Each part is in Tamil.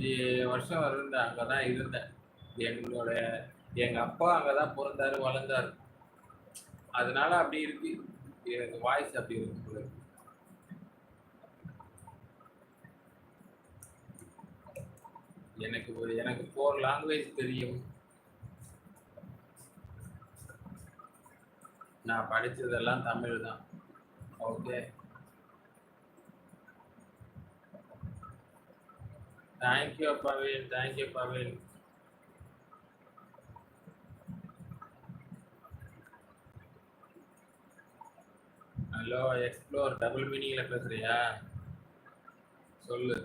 பதினஞ்சு வருஷம் இருந்தேன் அங்கே தான் இருந்தேன். எங்களோட எங்கள் அப்பா அங்கே தான் பிறந்தாரு வளர்ந்தாரு. அதனால அப்படி இருக்கு. எனக்கு வாய்ஸ் அப்படி இருக்கு எனக்கு ஒரு எனக்கு ஃபோர் லாங்குவேஜ் தெரியும். நான் படித்ததெல்லாம் தமிழ் தான் okay thank you thank thank you Pavin hello explore double மீனிங்ல பேசுறியா? சொல்லு.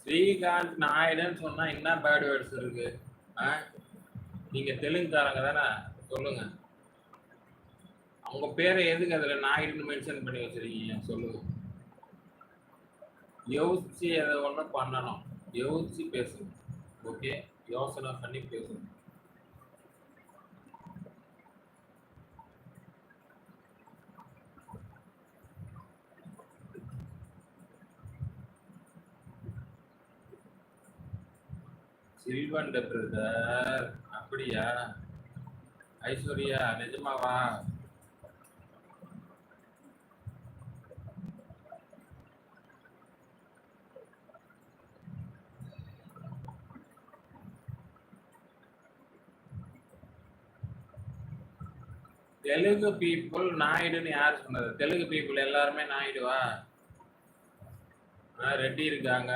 ஸ்ரீகாந்த் நாயுடுன்னு சொன்னா என்ன பேட் வேர்ட்ஸ் இருக்கு? ஆ? நீங்க தெலுங்குக்காரங்க தானே? சொல்லுங்க. அவங்க பேரை எதுக்கு அதுல நாயுடுன்னு மென்ஷன் பண்ணி வச்சிருக்கீங்க? சொல்லுங்க யோசிச்சு எதை ஒண்ணு பண்ணணும். யோசிச்சு பேசணும். ஓகே? யோசனை பண்ணி பேசணும். சில்வன் பிரதர் அப்படியா? ஐஸ்வர்யா நிஜமாவா? தெலுங்கு பீப்புள் நாயுடுன்னு யார் சொன்னது? தெலுங்கு பீப்புள் எல்லாருமே நாயுடுவா? ஆ, ரெட்டி இருக்காங்க.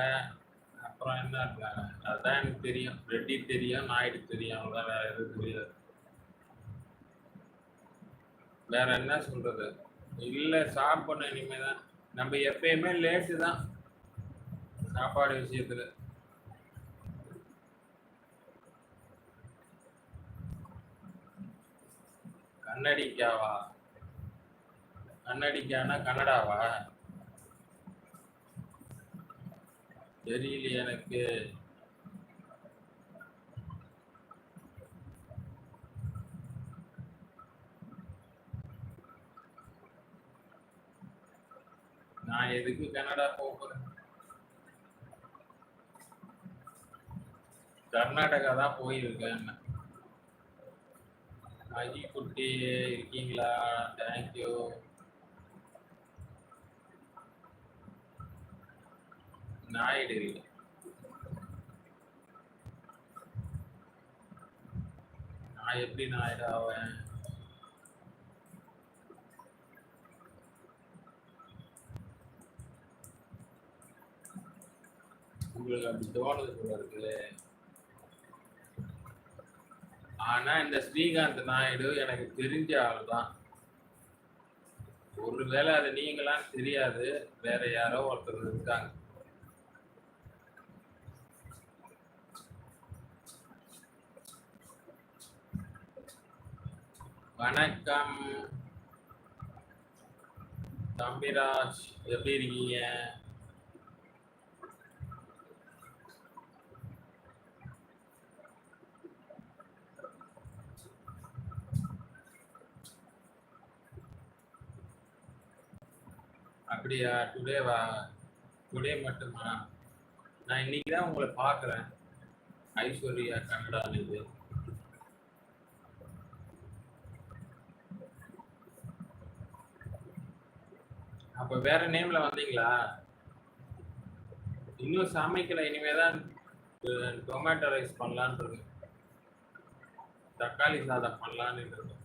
அப்புறம் என்ன இருக்காங்க? அதுதான் எனக்கு தெரியும். ரெட்டி தெரியும் நாயுடு தெரியும். அவ்வளோதான் வேற எதுவும் தெரியாது வேற என்ன சொல்றது? இல்லை சாப்பிடணும் இனிமே தான் நம்ம எப்பயுமே லேட்டு தான். சாப்பாடு விஷயத்துல. கன்னடிக்காவா கன்னடிக்கானா கன்னடாவா தெரியல எனக்கு. நான் எதுக்கு கனடா போகிறேன் கர்நாடகா தான் போயிருக்கேன் அஜி குட்டி இருக்கீங்களா? Thank you Naidu. நான் எப்படி நாயுடு ஆவேன்? உங்களுக்கு அப்படி தோணுது போல இருக்குல்ல ஆனா இந்த ஸ்ரீகாந்த் நாயுடு எனக்கு தெரிஞ்ச ஆள் தான் ஒருவேளை அது நீங்களாம் தெரியாது. வேற யாரோ ஒருத்தர் இருக்காங்க. வணக்கம். தம்பிராஜ் எப்படி இருக்கீங்க? அப்படியா டுடேவா டுடே மட்டுமா? நான் இன்னைக்கு தான் உங்களை பார்க்குறேன். ஐஸ்வர்யா கன்னடா அப்போ அப்ப வேற நேம்ல வந்தீங்களா? இன்னும் சமைக்கல இனிமே தான் டொமேட்டோ ரைஸ் பண்ணலான்னு இருக்கேன். தக்காளி சாதம் பண்ணலான்னு இருக்கு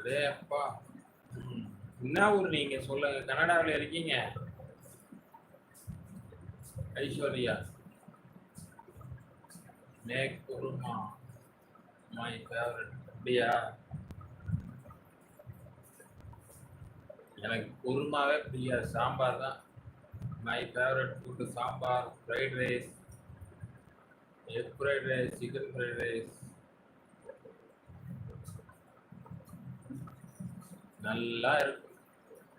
அதே அப்பா. என்ன ஊர் நீங்க? சொல்லுங்க. கனடாவில் இருக்கீங்க. ஐஸ்வர்யா. மேக் குருமா மை ஃபேவரட் அப்படியா? எனக்கு குருமாவே பிடிக்காது. சாம்பார் தான். My favourite food sambar fried rice egg fried rice chicken fried rice நல்லா இருக்கும்.